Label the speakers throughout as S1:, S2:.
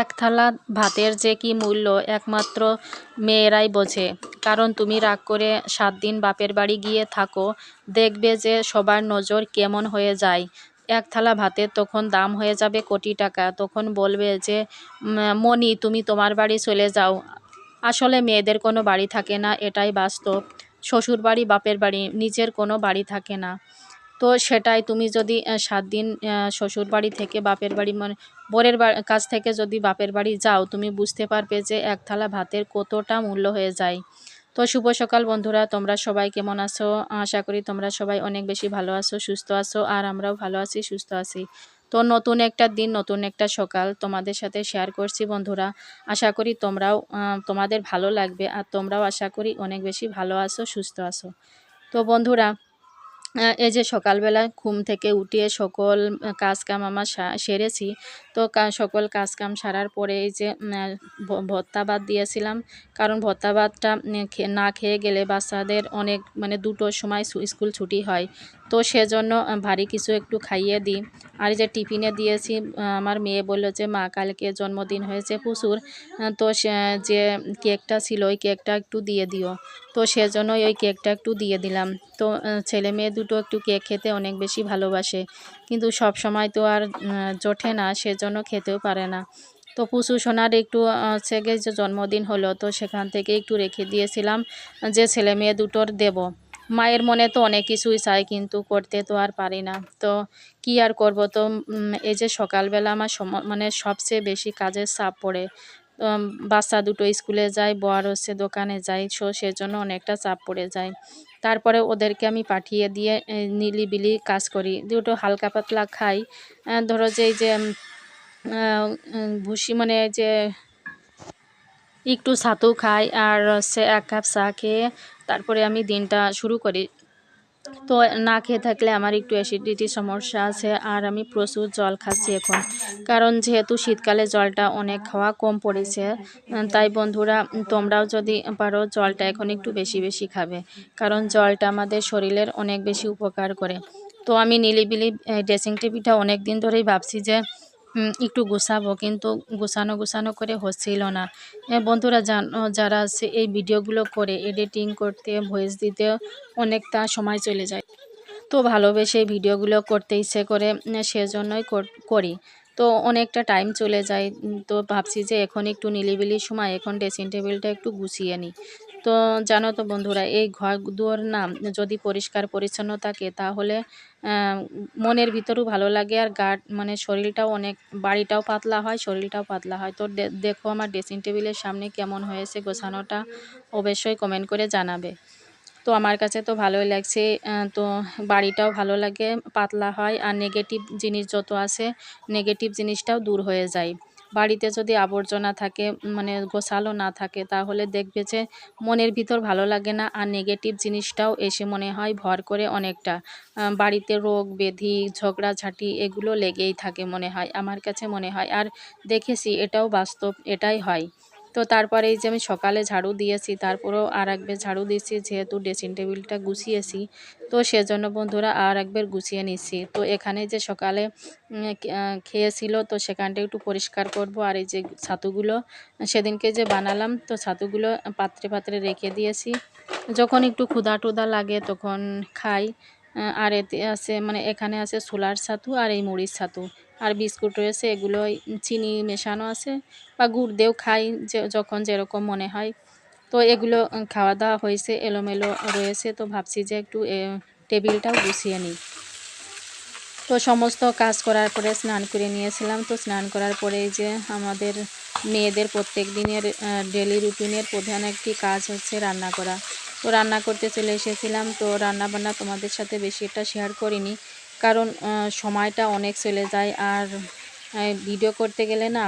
S1: এক থালা ভাতের যে কি মূল্য একমাত্র মেয়েরাই বোঝে। কারণ তুমি রাগ করে সাত দিন বাপের বাড়ি গিয়ে থাকো, দেখবে যে সবার নজর কেমন হয়ে যায়। এক থালা ভাতের তখন দাম হয়ে যাবে কোটি টাকা। তখন বলবে যে মনি তুমি তোমার বাড়ি চলে যাও। আসলে মেয়েদের কোনো বাড়ি থাকে না, এটাই বাস্তব। শ্বশুর বাড়ি বাপের বাড়ি, নিজের কোনো বাড়ি থাকে না। তো সেটাই তুমি যদি সাত দিন শ্বশুর বাড়ি থেকে বাপের বাড়ি মানে বরের কাছ থেকে যদি বাপের বাড়ি যাও, তুমি বুঝতে পারবে যে এক থালা ভাতের কতটা মূল্য হয়ে যায়। তো শুভ সকাল বন্ধুরা, তোমরা সবাই কেমন আছো? আশা করি তোমরা সবাই অনেক বেশি ভালো আছো, সুস্থ আছো, আর আমরাও ভালো আছি, সুস্থ আছি। তো নতুন একটা দিন, নতুন একটা সকাল তোমাদের সাথে শেয়ার করছি বন্ধুরা। আশা করি তোমরাও তোমাদের ভালো লাগবে, আর তোমরাও আশা করি অনেক বেশি ভালো আছো, সুস্থ আছো। তো বন্ধুরা এই যে সকালবেলা ঘুম থেকে উঠিয়ে সকল কাজকাম আমার সেরেছি। তো সকল কাজকাম সারার পরে এই যে ভত্তা ভাত দিয়েছিলাম। কারণ ভত্তা ভাতটা না খেয়ে গেলে বাচ্চাদের অনেক মানে দুটোর সময় স্কুল ছুটি হয়। তো সেজন্য ভারী কিছু একটু খাইয়ে দিই। আর যে টিফিনে দিয়েছি আমার মেয়ে বলল যে, মা, কালকে জন্মদিন হয়েছে প্রচুর। তো যে কেকটা ছিল, ওই কেকটা একটু দিয়ে দিও। তো সেজন্যই ওই কেকটা একটু দিয়ে দিলাম। তো ছেলে মেয়ে দুটো একটু কেক খেতে অনেক বেশি ভালোবাসে। কিন্তু সব সময় তো আর জোটে না। সেজন্য খেতেও পারে না। তো পুষু সোনার একটু হচ্ছে যে জন্মদিন হলো, তো সেখান থেকে একটু রেখে দিয়েছিলাম, যে ছেলে মেয়ে দুটোর দেব। মায়ের মনে তো অনেক কিছুই চাই, কিন্তু করতে তো আর পারি না। তো কি আর করব? তো এই যে সকালবেলা আমার মানে সবচেয়ে বেশি কাজের চাপ পড়ে। বাচ্চা দুটো স্কুলে যায় বর হচ্ছে দোকানে যায় সো সেজন্য অনেকটা চাপ পড়ে যায়। তারপরে ওদেরকে আমি পাঠিয়ে দিয়ে নিলিবিলি কাজ করি। দুটো হালকা পাতলা খাই। ধরো যে এই যে ভুসি মানে যে একটু ছাতু খাই আর হচ্ছে এক কাপ চা খেয়ে তারপরে আমি দিনটা শুরু করি। তো না খেয়ে থাকলে আমার একটু অ্যাসিডিটির সমস্যা আছে আর আমি প্রচুর জল খাচ্ছি এখন। কারণ যেহেতু শীতকালে জলটা অনেক খাওয়া কম পড়েছে তাই বন্ধুরা, তোমরাও যদি পারো জলটা এখন একটু বেশি বেশি খাবে। কারণ জলটা আমাদের শরীরের অনেক বেশি উপকার করে। তো আমি নিলিবিলি ড্রেসিং টেবিলটা অনেক দিন ধরেই ভাবছি যে একটু গুছাবো, কিন্তু গুছানো গুছানো করে হচ্ছিল না। বন্ধুরা জানো যারা আছে, এই ভিডিওগুলো করে এডিটিং করতে ভয়েস দিতে অনেকটা সময় চলে যায়। তো ভালোবেসে ভিডিওগুলো করতে ইচ্ছে করে সেজন্যই করি তো অনেকটা টাইম চলে যায় তো ভাবছি যে এখন একটু নিলিবিলি সময়, এখন ড্রেসিং টেবিলটা একটু গুছিয়ে নিই। তো জানো তো বন্ধুরা, এই ঘর দুয়ার না যদি পরিষ্কার পরিচ্ছন্ন থাকে তাহলে মনের ভিতরেও ভালো লাগে আর গাট মানে শরীরটাও অনেক, বাড়িটাও পাতলা হয়, শরীরটাও পাতলা হয়। তো দেখো আমার ড্রেসিং টেবিলের সামনে কেমন হয়েছে গোছানোটা, অবশ্যই কমেন্ট করে জানাবে। তো আমার কাছে তো ভালোই লাগছে তো বাড়িটাও ভালো লাগে, পাতলা হয় আর নেগেটিভ জিনিস যত আছে নেগেটিভ জিনিসটাও দূর হয়ে যায়। বাড়িতে যদি আবর্জনা থাকে মানে গোছালো না থাকে, তাহলে দেখবে যে মনের ভিতর ভালো লাগে না। আর নেগেটিভ জিনিসটাও এসে মনে হয় ভর করে অনেকটা। বাড়িতে রোগ, ব্যাধি, ঝগড়াঝাঁটি এগুলো লেগেই থাকে মনে হয়, আমার কাছে মনে হয়। আর দেখেছি এটাও বাস্তব, এটাই হয়। তো তারপরে এই যে আমি সকালে ঝাড়ু দিয়েছি, তারপরেও আর একবার ঝাড়ু দিয়েছি, যেহেতু ড্রেসিং টেবিলটা গুছিয়েছি। তো সেজন্য বন্ধুরা আর একবার গুছিয়ে নিচ্ছি। তো এখানে যে সকালে খেয়েছিল, তো সেখানটা একটু পরিষ্কার করব। আর এই যে ছাতুগুলো, সেদিনকে যে বানালাম, তো ছাতুগুলো পাত্রে পাত্রে রেখে দিয়েছি। যখন একটু ক্ষুধা টুধা লাগে, তখন খাই। আর এতে আছে মানে এখানে আছে সোলার ছাতু আর এই মুড়ির ছাতু। আর বিস্কুট রয়েছে এগুলো চিনি মেশানো আছে বা গুড় দিয়েও খাই যখন যেরকম মনে হয়। তো এগুলো খাওয়া দাওয়া হয়েছে, এলোমেলো রয়েছে, তো ভাবছি যে একটু টেবিলটাও গুছিয়ে নিই। তো সমস্ত কাজ করার পরে স্নান করে নিয়েছিলাম। তো স্নান করার পরে যে আমাদের মেয়েদের প্রত্যেক দিনের ডেলি রুটিনের প্রধান একটি কাজ হচ্ছে রান্না করা। তো রান্না করতে চলে এসেছিলাম। তো রান্না বান্না তোমাদের সাথে বেশি একটা শেয়ার করিনি। কারণ সময়টা অনেক চলে যায় আর ভিডিও করতে গেলে না,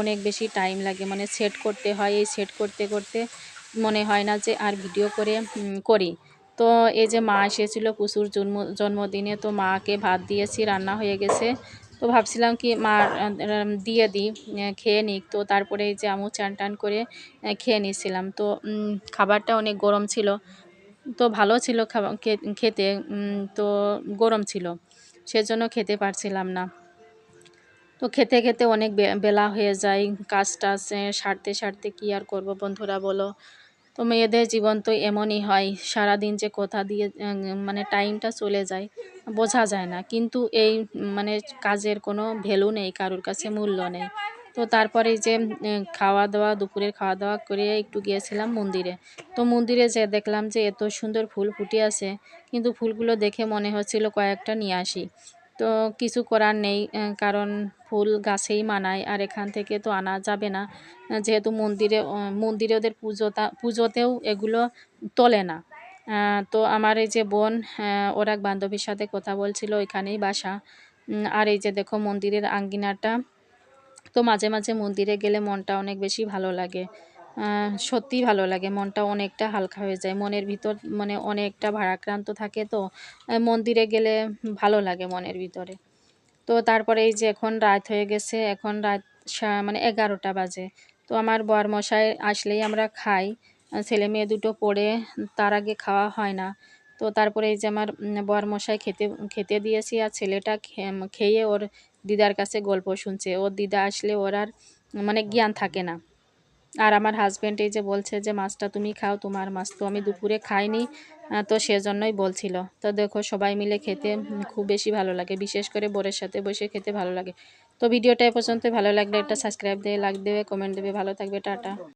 S1: অনেক বেশি টাইম লাগে। মানে সেট করতে হয়, এই সেট করতে করতে মনে হয় না যে আর ভিডিও করে করি। তো এই যে মা এসেছিল প্রচুর জন্ম, জন্মদিনে, তো মাকে ভাত দিয়েছি, রান্না হয়ে গেছে। তো ভাবছিলাম কি মা দিয়ে দিই খেয়ে নিক। তো তারপরে যে আমু চান টান করে খেয়ে নিয়েছিলাম তো খাবারটা অনেক গরম ছিল। তো ভালো ছিল খাবার খেতে তো গরম ছিল। সেজন্য খেতে পারছিলাম না। তো খেতে খেতে অনেক বেলা হয়ে যায়। কাজ টাজ সারতে সারতে কী আর করব বন্ধুরা বলো। তো মেয়েদের জীবন তো এমনই হয়, সারাদিন যে কোথা দিয়ে মানে টাইমটা চলে যায়, বোঝা যায় না। কিন্তু এই মানে কাজের কোনো ভ্যালু নেই, কারোর কাছে মূল্য নেই। তো তারপরে যে খাওয়া দাওয়া দুপুরের খাওয়া দাওয়া করে একটু গিয়েছিলাম মন্দিরে। তো মন্দিরে যে দেখলাম যে এত সুন্দর ফুল ফুটে আছে, কিন্তু ফুলগুলো দেখে মনে হচ্ছিল কয়েকটা নিয়ে আসি। তো কিছু করার নেই কারণ ফুল গাছেই মানায়, আর এখান থেকে তো আনা যাবে না। যেহেতু মন্দিরে মন্দিরে ওদের পুজোটা, পুজোতেও এগুলো তোলে না। তো আমার এই যে বোন ওর বান্ধবীর সাথে কথা বলছিল ওইখানেই বাসা। আর এই যে দেখো মন্দিরের আঙ্গিনাটা, তো মাঝে মাঝে মন্দিরে গেলে মনটা অনেক বেশি ভালো লাগে। সত্যিই ভালো লাগে। মনটা অনেকটা হালকা হয়ে যায়। মনের ভিতর মানে অনেকটা ভারাক্রান্ত থাকে তো। মন্দিরে গেলে ভালো লাগে মনের ভিতরে। তো তারপরে এই যে এখন রাত হয়ে গেছে, এখন রাত মানে এগারোটা বাজে। তো আমার বরমশাই আসলেই আমরা খাই। ছেলে মেয়ে দুটো পড়ে, তার আগে খাওয়া হয় না। তো তারপরে এই যে আমার বরমশাই খেতে খেতে দিয়েছি আর ছেলেটা খেয়ে ওর দিদার কাছে গল্প শুনছে। ওর দিদা আসলে ওর আর মানে জ্ঞান থাকে না। আর আমার হাজব্যান্ড এই যে বলছে যে, মাছটা তুমি খাও, তোমার মাছ তো আমি দুপুরে খাইনি। তো সেজন্যই বলছিল। তো দেখো, সবাই মিলে খেতে খুব বেশি ভালো লাগে। বিশেষ করে বোরের সাথে বসে খেতে ভালো লাগে। তো ভিডিওটা এ পর্যন্ত ভালো লাগলে একটা সাবস্ক্রাইব দিয়ে লাইক দেবে কমেন্ট দেবে। ভালো থাকবে। টাটা।